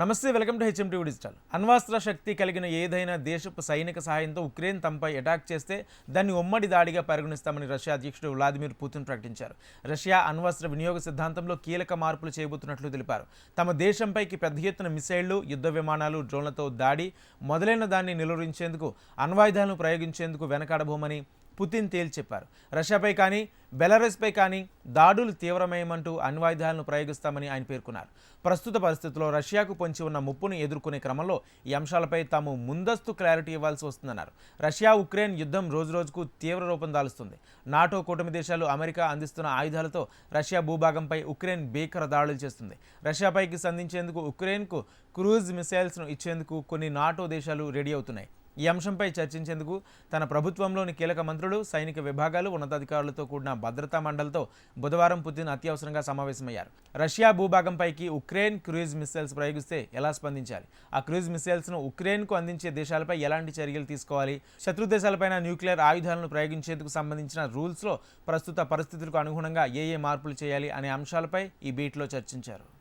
నమస్తే welcome to HM TV digital. అణ్వాస్త్ర శక్తి కలిగిన ఏదైనా దేశపు సైనిక సహాయంతో ఉక్రెయిన్ తమపై అటాక్ చేస్తే దాన్ని ఉమ్మడి దాడిగా పరిగణిస్తామని రష్యా అధ్యక్షుడు వ్లాదిమిర్ పుతిన్ ప్రకటించారు. రష్యా అణ్వస్త్ర వినియోగ సిద్ధాంతంలో కీలక మార్పులు చేయబోతున్నట్లు తెలిపారు. తమ దేశంపైకి పెద్ద ఎత్తున మిసైళ్ళు యుద్ధ విమానాలు డ్రోన్లతో దాడి మొదలైన దాన్ని నిలువరించేందుకు అణ్వాయుధాలను ప్రయోగించేందుకు వెనకాడబోమని పుతిన్ తేల్చెప్పారు రష్యాపై కానీ బెలారస్పై కానీ దాడులు తీవ్రమేయమంటూ అణ్వాయుధాలను ప్రయోగిస్తామని ఆయన పేర్కొన్నారు. ప్రస్తుత పరిస్థితుల్లో రష్యాకు పొంచి ఉన్న ముప్పును ఎదుర్కొనే క్రమంలో ఈ అంశాలపై తాము ముందస్తు క్లారిటీ ఇవ్వాల్సి వస్తుందన్నారు. రష్యా ఉక్రెయిన్ యుద్ధం రోజురోజుకు తీవ్ర రూపం దాలుస్తుంది. నాటో కూటమి దేశాలు అమెరికా అందిస్తున్న ఆయుధాలతో రష్యా భూభాగంపై ఉక్రెయిన్ భీకర దాడులు చేస్తుంది. రష్యాపైకి సంధించేందుకు ఉక్రెయిన్కు క్రూజ్ మిసైల్స్ను ఇచ్చేందుకు కొన్ని నాటో దేశాలు రెడీ అవుతున్నాయి. ఈ అంశంపై చర్చించేందుకు తన ప్రభుత్వంలోని కీలక మంత్రులు సైనిక విభాగాలు ఉన్నతాధికారులతో కూడిన భద్రతా మండలితో బుధవారం పుతిన్ అత్యవసరంగా సమావేశమయ్యారు. రష్యా భూభాగంపైకి ఉక్రెయిన్ క్రూయిజ్ మిసైల్స్ ప్రయోగిస్తే ఎలా స్పందించాలి? ఆ క్రూయిజ్ మిసైల్స్ను ఉక్రెయిన్కు అందించే దేశాలపై ఎలాంటి చర్యలు తీసుకోవాలి? శత్రు దేశాలపైన న్యూక్లియర్ ఆయుధాలను ప్రయోగించేందుకు సంబంధించిన రూల్స్లో ప్రస్తుత పరిస్థితులకు అనుగుణంగా ఏ ఏ మార్పులు చేయాలి అనే అంశాలపై ఈ బీట్లో చర్చించారు.